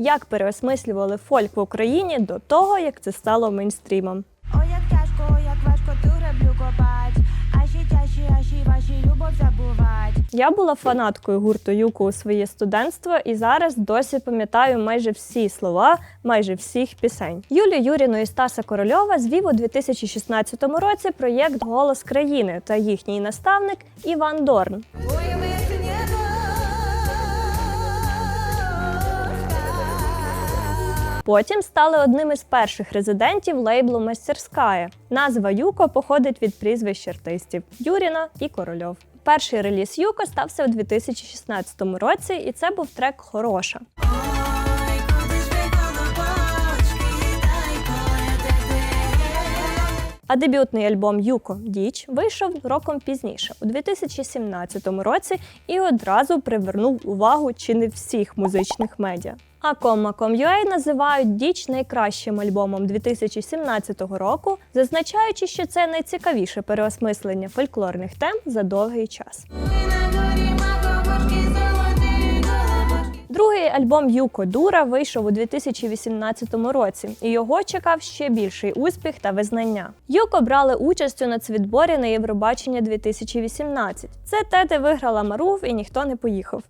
як переосмислювали фольк в Україні до того, як це стало мейнстрімом. Ой, як тяжко, як важко ту греблю копать. А ще тяжчі, а ще ваші любов забувать. Я була фанаткою гурту Юко у своє студентство і зараз досі пам'ятаю майже всі слова, майже всіх пісень. Юлію Юріну і Стаса Корольова звів у 2016 році проєкт Голос країни та їхній наставник Іван Дорн. Потім стали одним із перших резидентів лейблу Мастерская. Назва Юко походить від прізвищ артистів Юріна і Корольов. Перший реліз Юко стався у 2016 році, і це був трек Хороша. А дебютний альбом Юко Діч вийшов роком пізніше, у 2017 році, і одразу привернув увагу чи не всіх музичних медіа. А Comma.com.ua називають Діч найкращим альбомом 2017 року, зазначаючи, що це найцікавіше переосмислення фольклорних тем за довгий час. Другий альбом Юко Дура вийшов у 2018 році, і його чекав ще більший успіх та визнання. Юко брали участь у нацвідборі на Євробачення 2018. Це те, де виграла Марув, і ніхто не поїхав.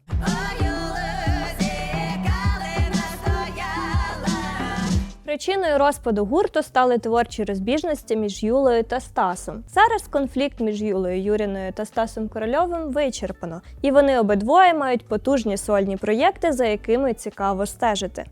Причиною розпаду гурту стали творчі розбіжності між Юлею та Стасом. Зараз конфлікт між Юлею Юріною та Стасом Корольовим вичерпано, і вони обидвоє мають потужні сольні проєкти, за якими цікаво стежити.